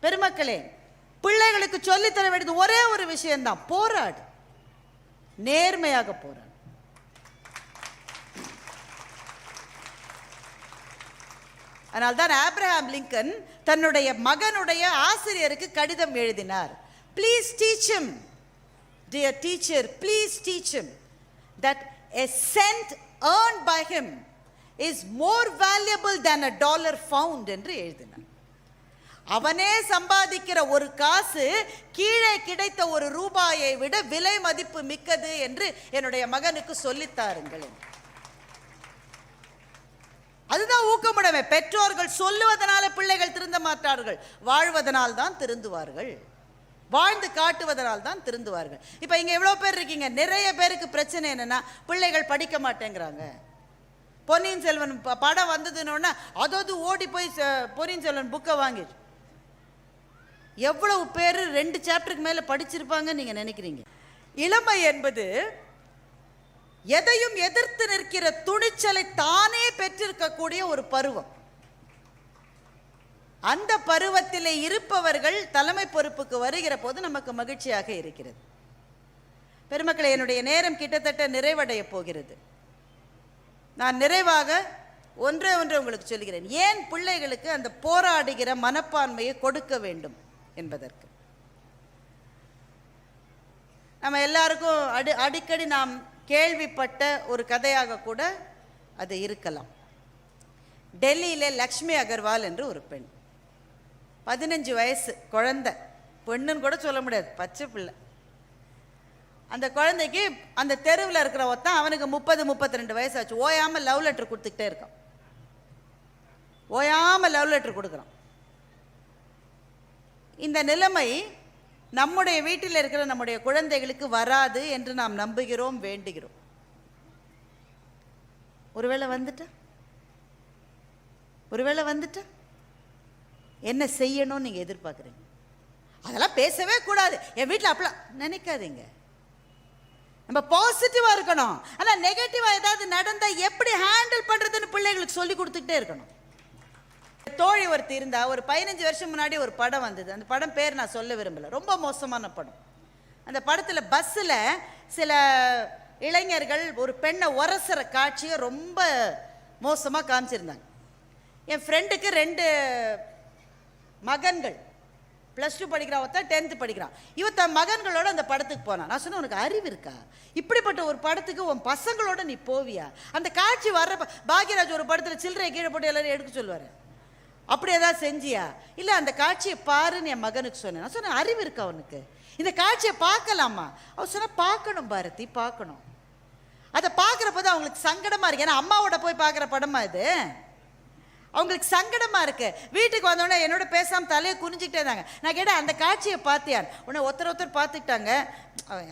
பெருமக்களே பிள்ளைகளுக்கு சொல்லித்தர வேண்டியது ஒரே ஒரு விஷயம்தான் போராடு. நேர்மையாக போராடு. அதனால்தான் ஆப்ரஹாம் லிங்கன் தன்னுடைய மகனுடைய ஆசிரியருக்கு கடிதம் எழுதினார். Please teach dear teacher please please that a cent earn by him is more is than a dollar found என்று எழுதினார். அவனே சம்பாதிக்கிற ஒரு காசு கீழே கிடைத்த ஒரு ரூபாயை விட விலை மதிப்பு மிக்கது என்று என்னுடைய மகனுக்கு சொல்லித்தாருங்கள் அதுதான் ஊக்கமுடைமை. பெற்றோர்கள் சொல்லுவதனால பிள்ளைகள் திருந்த மாட்டார்கள். வாழ்வதனால் தான் திருந்துவார்கள். வாழ்ந்து காட்டுவதனால் தான் திருந்துவார்கள். இப்போ இங்கே எவ்வளோ பேர் இருக்கீங்க? நிறைய பேருக்கு பிரச்சனை என்னென்னா பிள்ளைகள் படிக்க மாட்டேங்கிறாங்க. பொன்னியின் செல்வன் ப- படம் வந்ததுன்னு அதோது ஓடி போய் ச- பொன்னியின் செல்வன் புக்கை வாங்கி எவ்வளவு பேர் ரெண்டு சாப்டருக்கு மேலே படிச்சிருப்பாங்கன்னு நீங்கள் நினைக்கிறீங்க? இளமை என்பது எதையும் எதிர்த்து நிற்கிற துணிச்சலை தானே பெற்றிருக்கக்கூடிய ஒரு பருவம். அந்த பருவத்திலே இருப்பவர்கள் தலைமை பொறுப்புக்கு வருகிற போது நமக்கு மகிழ்ச்சியாக இருக்கிறது. பெருமக்களை என்னுடைய நேரம் கிட்டத்தட்ட நிறைவடைய போகிறது. நான் நிறைவாக ஒன்றே ஒன்று உங்களுக்கு சொல்கிறேன். ஏன் பிள்ளைகளுக்கு அந்த போராடுகிற மனப்பான்மையை கொடுக்க வேண்டும்? என்பதற்கு. நம்ம எல்லாருக்கும் அடி அடிக்கடி நாம் கேள்விப்பட்ட ஒரு கதையாக கூட அது இருக்கலாம். டெல்லியில லக்ஷ்மி அகர்வால் என்று ஒரு பெண். பதினஞ்சு வயசு குழந்தை. பெண்ணுன்னு கூட சொல்ல முடியாது பச்சை பிள்ளை. அந்த குழந்தைக்கு அந்த தெருவில் இருக்கிற ஒருத்தன் அவனுக்கு முப்பது முப்பத்தி ரெண்டு வயசு ஆச்சு. ஓயாமல் லவ் லெட்டர் கொடுத்துக்கிட்டே இருக்கான். ஓயாமல் லவ் லெட்டர் கொடுக்குறான். இந்த நிலைமை நம்முடைய வீட்டில் இருக்கிற நம்முடைய குழந்தைகளுக்கு வராது என்று நாம் நம்புகிறோம் வேண்டுகிறோம். ஒருவேளை வந்துட்டா? ஒருவேளை வந்துட்டா? என்ன செய்யணும்னு நீங்கள் எதிர்பார்க்குறீங்க? அதெல்லாம் பேசவே கூடாது. என் வீட்டில் அப்பலாம் நினைக்காதீங்க. நம்ம பாசிட்டிவாக இருக்கணும். ஆனால் நெகட்டிவாக ஏதாவது நடந்தால் எப்படி ஹேண்டில் பண்ணுறதுன்னு பிள்ளைகளுக்கு சொல்லி கொடுத்துக்கிட்டே இருக்கணும். தோழி ஒருத்தி இருந்தா ஒரு பதினஞ்சு வருஷம் முன்னாடி ஒரு படம் வந்தது. அந்த படம் பேர் நான் சொல்ல விரும்பல. ரொம்ப மோசமான படம். அந்த படத்தில் பஸ்ஸில் சில இளைஞர்கள் ஒரு பெண்ணை உரசுற காட்சியை ரொம்ப மோசமாக காமிச்சிருந்தாங்க. என் ஃப்ரெண்டுக்கு ரெண்டு மகன்கள். ப்ளஸ் டூ படிக்கிறான் ஒருத்தன் டென்த்து படிக்கிறான் இவன் தன் மகன்களோட அந்த படத்துக்கு போனான் நான் சொன்னேன் உனக்கு அறிவு இருக்கா? இப்படிப்பட்ட ஒரு படத்துக்கு உன் பசங்களோட நீ போவியா? அந்த காட்சி வர்றப்ப பாக்யராஜ் ஒரு படத்தில் சில்லறையை கீழே போட்டு எல்லாரும் எடுக்க சொல்லுவார். அப்படி ஏதாவது செஞ்சியா? இல்லை அந்த காட்சியை பாருன்னு என் மகனுக்கு சொன்னேன். நான் சொன்னேன் அறிவு இருக்கா அவனுக்கு இந்த காட்சியை பார்க்கலாமா? அவன் சொன்னால் பார்க்கணும் பாரதி பார்க்கணும். அதை பார்க்குற தான் அவங்களுக்கு சங்கடமாக இருக்கு. ஏன்னா அம்மாவோட போய் பார்க்குற படமா இது? அவங்களுக்கு சங்கடமாக இருக்கு. வீட்டுக்கு வந்தோடனே என்னோட பேசாமல் தலையை குனிஞ்சிக்கிட்டே இருந்தாங்க. நான் கேட்டேன் அந்த காட்சியை பார்த்தியான் உன்னை ஒருத்தர் ஒருத்தர் பார்த்துக்கிட்டாங்க.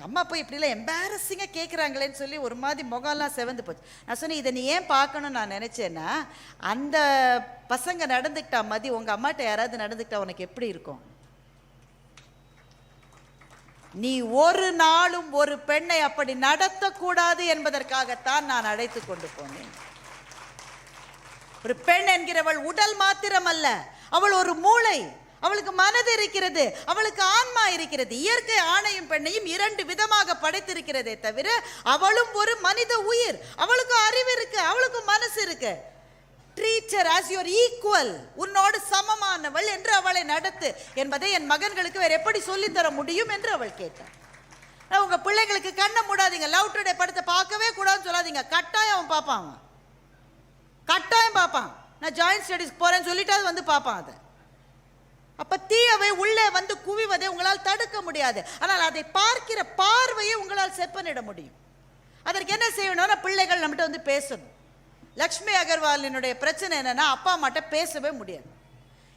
அம்மா போய் இப்படிலாம் எம்பாரசிங்காக கேட்குறாங்களேன்னு சொல்லி ஒரு மாதிரி முகம்லாம் செவந்து போச்சு. நான் சொன்னேன் இதை நீ ஏன் பார்க்கணும்னு நான் நினச்சேன்னா அந்த பசங்க நடந்துக்கிட்டா மதி உங்கள் அம்மாட்ட யாராவது நடந்துக்கிட்டா உனக்கு எப்படி இருக்கும்? நீ ஒரு நாளும் ஒரு பெண்ணை அப்படி நடத்தக்கூடாது என்பதற்காகத்தான் நான் அழைத்து கொண்டு போனேன். ஒரு பெண் என்கிறவள் உடல் மாத்திரம் அல்ல அவள் ஒரு மூளை. அவளுக்கு மனது இருக்கிறது. அவளுக்கு ஆன்மா இருக்கிறது. இயற்கை ஆணையும் பெண்ணையும் இரண்டு விதமாக படைத்திருக்கிறதே தவிர அவளும் ஒரு மனித உயிர். அவளுக்கு அறிவு இருக்கு. அவளுக்கு மனசு இருக்கு. ட்ரீச்சர் ஆஸ் யுவர் ஈக்குவல் உன்னோடு சமமானவள் என்று அவளை நடத்து என்பதை என் மகன்களுக்கு வேற எப்படி சொல்லித் தர முடியும் என்று அவள் கேட்டாள். நான் உங்க பிள்ளைங்களுக்கு கண்ணை மூடாதீங்க. லவ் டுடே படத்தை பார்க்கவே கூடாதுன்னு சொல்லாதீங்க. கட்டாயம் அவன் பார்ப்பான். கட்டாயம் பார்ப்பான். நான் ஜாயின்ட் ஸ்டடீஸ்க்கு போகிறேன்னு சொல்லிட்டு அது வந்து பார்ப்பான் அதை. அப்போ தீயவை உள்ளே வந்து குவிவதை உங்களால் தடுக்க முடியாது. ஆனால் அதை பார்க்கிற பார்வையை உங்களால் செப்பனிட முடியும். அதற்கு என்ன செய்யணும்னா பிள்ளைகள் நம்மகிட்ட வந்து பேசணும். லக்ஷ்மி அகர்வாலினுடைய பிரச்சனை என்னென்னா அப்பா அம்மாட்ட பேசவே முடியாது.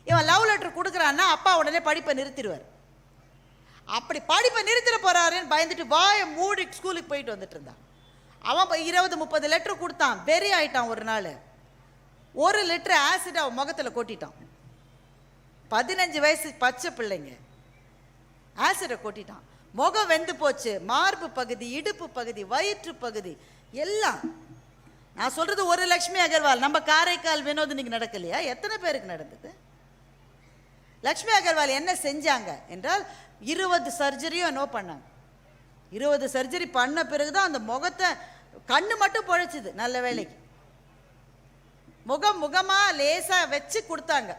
இவன் லவ் லெட்டர் கொடுக்குறான்னா அப்பா உடனே படிப்பை நிறுத்திடுவார். அப்படி படிப்பை நிறுத்திட போகிறாருன்னு பயந்துட்டு வாயை மூடி ஸ்கூலுக்கு போயிட்டு வந்துட்டு இருந்தான். அவன் இருபது முப்பது லெட்டர் கொடுத்தான். வெறி ஆயிட்டான் ஒரு நாள். ஒரு லிட்டர் ஆசிட் அவன் முகத்தில் கொட்டிட்டான். பதினஞ்சு வயசு பச்சை பிள்ளைங்க. ஆசிடை கொட்டிட்டான். முகம் வெந்து போச்சு. மார்பு பகுதி இடுப்பு பகுதி வயிற்று பகுதி எல்லாம். நான் சொல்றது ஒரு லக்ஷ்மி அகர்வால். நம்ம காரைக்கால் வினோத் நடக்கலையா? எத்தனை பேருக்கு நடந்தது? லக்ஷ்மி அகர்வால் என்ன செஞ்சாங்க என்றால் இருபது சர்ஜரியும் என்னோ பண்ணாங்க. இருபது சர்ஜரி பண்ண பிறகு தான் அந்த முகத்தை கண்ணு மட்டும் பொழைச்சிது நல்ல வேலைக்கு. முகம் முகமாக லேசாக வச்சு கொடுத்தாங்க.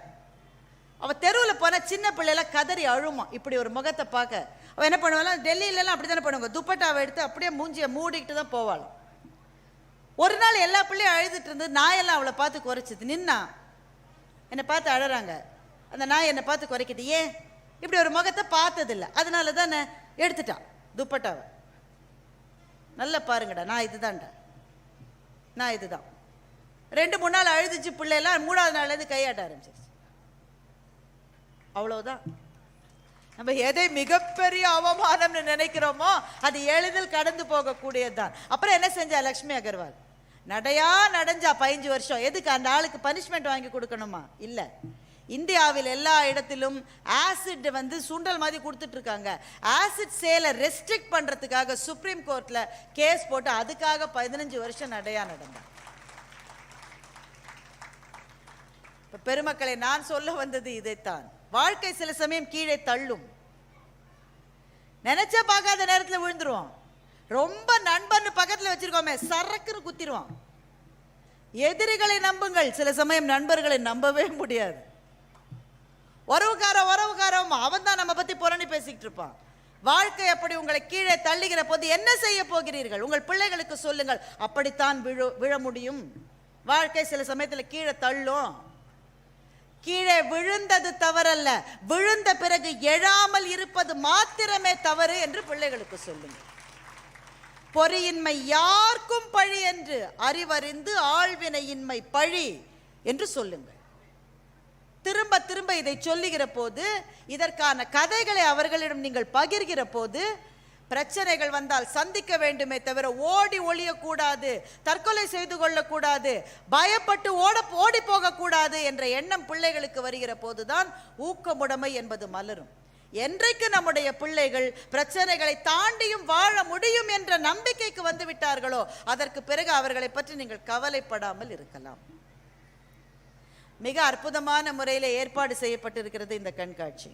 அவள் தெருவில் போனால் சின்ன பிள்ளைலாம் கதறி அழுமா. இப்படி ஒரு முகத்தை பார்க்க. அவள் என்ன பண்ணுவாள்? டெல்லியிலலாம் அப்படி தானே பண்ணுவாங்க. துப்பட்டாவை எடுத்து அப்படியே மூஞ்சியை மூடிக்கிட்டு தான் போவாளாம் ஒரு நாள் எல்லா பிள்ளையும் அழுதுட்டு இருந்து நாயெல்லாம் அவளை பார்த்து குறைச்சிது. நின்னா? என்னை பார்த்து அழறாங்க. அந்த நாய் என்னை பார்த்து குறைக்குது. ஏன்? இப்படி ஒரு முகத்தை பார்த்ததில்ல. அதனால தானே எடுத்துட்டான் துப்பட்டாவை. நல்லா பாருங்கடா. நான் இதுதான்டா. நான் இதுதான். ரெண்டு மூணு நாள் அழுதுச்சு பிள்ளையெல்லாம் மூணாவது நாள்லேருந்து கையாட்ட ஆரம்பிச்சிருச்சு. அவ்வளோதான் நம்ம எதை மிகப்பெரிய அவமானம்னு நினைக்கிறோமோ அது எளிதில் கடந்து போகக்கூடியதுதான். அப்புறம் என்ன செஞ்சா லக்ஷ்மி அகர்வால்? நடையா நடைஞ்சா பதினஞ்சு வருஷம். எதுக்கு அந்த ஆளுக்கு பனிஷ்மெண்ட் வாங்கி கொடுக்கணுமா? இல்லை. இந்தியாவில் எல்லா இடத்திலும் ஆசிட் வந்து சுண்டல் மாதிரி கொடுத்துட்ருக்காங்க ஆசிட் சேலை ரெஸ்ட்ரிக்ட் பண்ணுறதுக்காக சுப்ரீம் கோர்ட்டில் கேஸ் போட்டு அதுக்காக பதினஞ்சு வருஷம் நடையா நடந்தா. இப்போ பெருமக்களை நான் சொல்ல வந்தது இதைத்தான். வாழ்க்கை சில சமயம் கீழே தள்ளும். நினைச்ச பார்க்காத நேரத்தில் விழுந்துருவோம். ரொம்ப நண்பன் பக்கத்தில் வச்சிருக்கோமே சரக்குன்னு குத்திடுவான் எதிரிகளை நம்புங்கள். சில சமயம் நண்பர்களை நம்பவே முடியாது. உறவுக்கார உறவுக்காரன் அவன் தான் நம்ம பற்றி புரணி பேசிக்கிட்டு இருப்பான். வாழ்க்கை அப்படி உங்களை கீழே தள்ளுகிற போது என்ன செய்ய போகிறீர்கள்? உங்கள் பிள்ளைகளுக்கு சொல்லுங்கள். அப்படித்தான் விழு விழ முடியும். வாழ்க்கை சில சமயத்தில் கீழே தள்ளும். கீழே விழுந்தது தவறல்ல. விழுந்த பிறகு எழாமல் இருப்பது மாத்திரமே தவறு என்று பிள்ளைகளுக்கு சொல்லுங்கள் பொறியின்மை யாருக்கும் பழி என்று அறிவறிந்து ஆழ்வினையின்மை பழி என்று சொல்லுங்கள். திரும்ப திரும்ப இதை சொல்லுகிற போது இதற்கான கதைகளை அவர்களிடம் நீங்கள் பகிர்கிற போது பிரச்சனைகள் வந்தால் சந்திக்க வேண்டுமே தவிர ஓடி ஒளியக்கூடாது தற்கொலை செய்து கொள்ளக்கூடாது பயப்பட்டு ஓட ஓடி போகக்கூடாது என்ற எண்ணம் பிள்ளைகளுக்கு வருகிற போதுதான் ஊக்கமுடைமை என்பது மலரும். என்றைக்கு நம்முடைய பிள்ளைகள் பிரச்சனைகளை தாண்டியும் வாழ முடியும் என்ற நம்பிக்கைக்கு வந்து விட்டார்களோ அதற்கு பிறகு அவர்களை பற்றி நீங்கள் கவலைப்படாமல் இருக்கலாம். மிக அற்புதமான முறையில் ஏற்பாடு செய்யப்பட்டிருக்கிறது இந்த கண்காட்சி.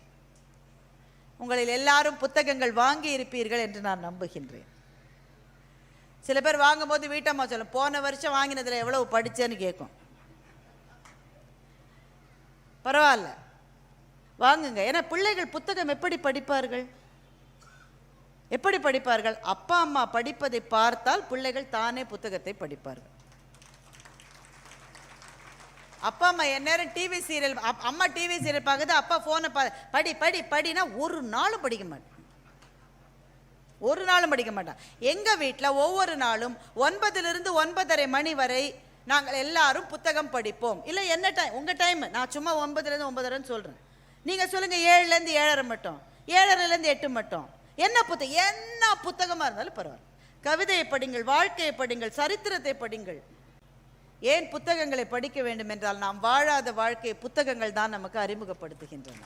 உங்களில் எல்லாரும் புத்தகங்கள் வாங்கி இருப்பீர்கள் என்று நான் நம்புகின்றேன். சில பேர் வாங்கும்போது வீட்டம்மா சொல்லும் போன வருஷம் வாங்கினதில் எவ்வளவு படித்தேன்னு கேட்கும் பரவாயில்ல. வாங்குங்க. ஏன்னா பிள்ளைகள் புத்தகம் எப்படி படிப்பார்கள்? எப்படி படிப்பார்கள்? அப்பா அம்மா படிப்பதை பார்த்தால் பிள்ளைகள் தானே புத்தகத்தை படிப்பார்கள். அப்பா அம்மா எந்நேரம் டிவி சீரியல் அம்மா டிவி சீரியல் பார்க்குது அப்பா ஃபோனை பா படி படி படினா ஒரு நாளும் படிக்க மாட்டேன். ஒரு நாளும் படிக்க மாட்டான். எங்கள் வீட்டில் ஒவ்வொரு நாளும் ஒன்பதிலிருந்து ஒன்பதரை மணி வரை நாங்கள் எல்லாரும் புத்தகம் படிப்போம். இல்லை என்ன டைம் உங்கள் டைம் நான் சும்மா ஒன்பதுலேருந்து ஒன்பதரைன்னு சொல்கிறேன் நீங்கள் சொல்லுங்கள் ஏழுலேருந்து ஏழரை மட்டும் ஏழரைலேருந்து எட்டு மட்டும். என்ன புத்தகம் என்ன புத்தகமாக இருந்தாலும் பரவாயில்ல. கவிதையை படிங்கள் வாழ்க்கையை படிங்கள் சரித்திரத்தை படிங்கள். ஏன் புத்தகங்களை படிக்க வேண்டும் என்றால் நாம் வாழாத வாழ்க்கையை புத்தகங்கள் தான் நமக்கு அறிமுகப்படுத்துகின்றன.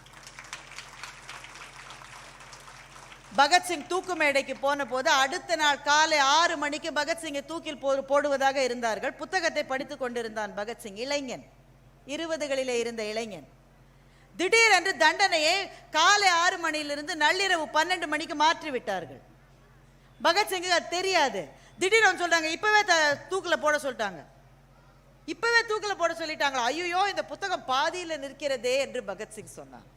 பகத்சிங் தூக்கு மேடைக்கு போன போது அடுத்த நாள் காலை ஆறு மணிக்கு பகத்சிங்கை தூக்கில் போ போடுவதாக இருந்தார்கள். புத்தகத்தை படித்துக் கொண்டிருந்தான் பகத்சிங் இளைஞன். இருபதுகளிலே இருந்த இளைஞன். திடீரென்று தண்டனையை காலை ஆறு மணியிலிருந்து நள்ளிரவு பன்னெண்டு மணிக்கு மாற்றி விட்டார்கள் பகத்சிங்கு அது தெரியாது. திடீர்னு சொல்றாங்க இப்பவே த தூக்கில் போட சொல்லிட்டாங்க. இப்பவே தூக்கில் போட சொல்லிட்டாங்களா? ஐயோ இந்த புத்தகம் பாதியில் நிற்கிறதே என்று பகத்சிங் சொன்னார்.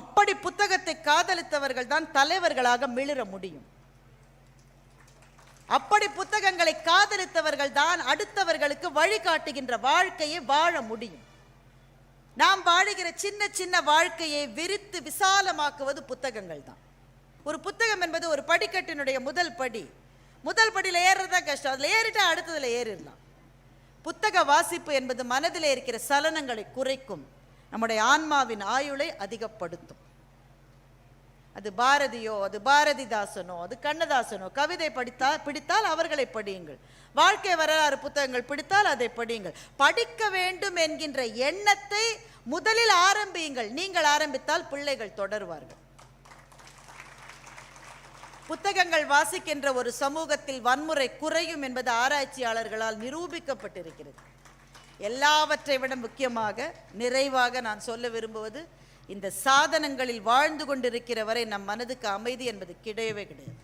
அப்படி புத்தகத்தை காதலித்தவர்கள் தான் தலைவர்களாக மிளிர முடியும். அப்படி புத்தகங்களை காதலித்தவர்கள் தான் அடுத்தவர்களுக்கு வழிகாட்டுகின்ற வாழ்க்கையை வாழ முடியும். நாம் வாழுகிற சின்ன சின்ன வாழ்க்கையை விரித்து விசாலமாக்குவது புத்தகங்கள் தான். ஒரு புத்தகம் என்பது ஒரு படிக்கட்டினுடைய முதல் படி. முதல் படியில் ஏறுறது தான் கஷ்டம். அதில் ஏறிட்டா அடுத்ததில் ஏறிடலாம். புத்தக வாசிப்பு என்பது மனதில் இருக்கிற சலனங்களை குறைக்கும். நம்முடைய ஆன்மாவின் ஆயுளை அதிகப்படுத்தும். அது பாரதியோ அது பாரதிதாசனோ அது கண்ணதாசனோ கவிதை படித்தால் பிடித்தால் அவர்களை படியுங்கள். வாழ்க்கை வரலாறு புத்தகங்கள் பிடித்தால் அதை படியுங்கள். படிக்க வேண்டும் என்கின்ற எண்ணத்தை முதலில் ஆரம்பியுங்கள். நீங்கள் ஆரம்பித்தால் பிள்ளைகள் தொடருவார்கள். புத்தகங்கள் வாசிக்கின்ற ஒரு சமூகத்தில் வன்முறை குறையும் என்பது ஆராய்ச்சியாளர்களால் நிரூபிக்கப்பட்டிருக்கிறது. எல்லாவற்றை விட முக்கியமாக நிறைவாக நான் சொல்ல விரும்புவது இந்த சாதனங்களில் வாழ்ந்து கொண்டிருக்கிற வரை நம் மனதுக்கு அமைதி என்பது கிடையவே கிடையாது.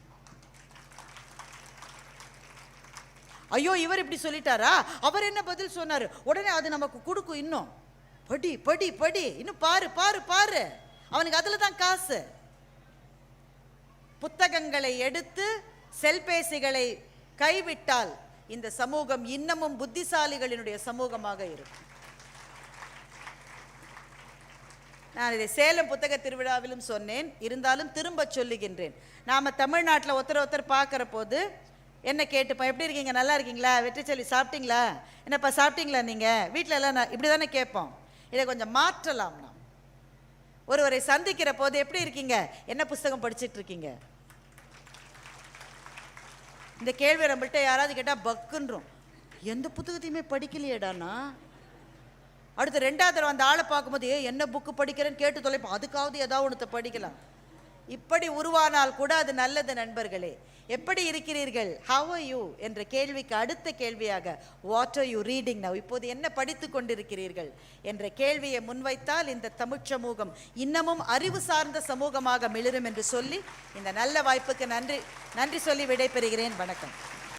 ஐயோ இவர் இப்படி சொல்லிட்டாரா? அவர் என்ன பதில் சொன்னாரு? உடனே அது நமக்கு கொடுக்கும் இன்னும். படி படி படி. இன்னும் பாரு பாரு பாரு. அவனுக்கு அதில் தான் காசு. புத்தகங்களை எடுத்து செல்பேசிகளை கைவிட்டால் இந்த சமூகம் இன்னமும் புத்திசாலிகளினுடைய சமூகமாக இருக்கும். நான் இதை சேலம் புத்தக திருவிழாவிலும் சொன்னேன். இருந்தாலும் திரும்ப சொல்லுகின்றேன். நாம் தமிழ்நாட்டில் ஒருத்தர் ஒருத்தர் பார்க்குற போது என்ன கேட்டுப்பா எப்படி இருக்கீங்க? நல்லா இருக்கீங்களா? வெற்றிச்செல்வி சாப்பிட்டீங்களா? என்னப்பா சாப்பிட்டீங்களா நீங்கள் வீட்டில் எல்லாம் நான் இப்படி தானே கேட்போம். இதை கொஞ்சம் மாற்றலாம் நாம். ஒருவரை சந்திக்கிற போது எப்படி இருக்கீங்க? என்ன புஸ்தகம் படிச்சுட்டு இருக்கீங்க? இந்த கேள்வி நம்மள்கிட்ட யாராவது கேட்டால் பக்குன்றோம். எந்த புத்தகத்தையுமே படிக்கலையேடானா அடுத்து ரெண்டாவது தடவை அந்த ஆளை பார்க்கும்போது என்ன புக்கு படிக்கிறேன்னு கேட்டு தொலைப்போம் அதுக்காவது ஏதாவது ஒன்றத்தை படிக்கலாம். இப்படி உருவானால் கூட அது நல்லது நண்பர்களே. எப்படி இருக்கிறீர்கள்? ஹவ் ஆர் யூ என்ற கேள்விக்கு அடுத்த கேள்வியாக what are you reading now இப்போது என்ன படித்து கொண்டிருக்கிறீர்கள்? என்ற கேள்வியை முன்வைத்தால் இந்த தமிழ்ச் சமூகம் இன்னமும் அறிவு சார்ந்த சமூகமாக மிளிரும் என்று சொல்லி இந்த நல்ல வாய்ப்புக்கு நன்றி நன்றி சொல்லி விடைபெறுகிறேன். வணக்கம்.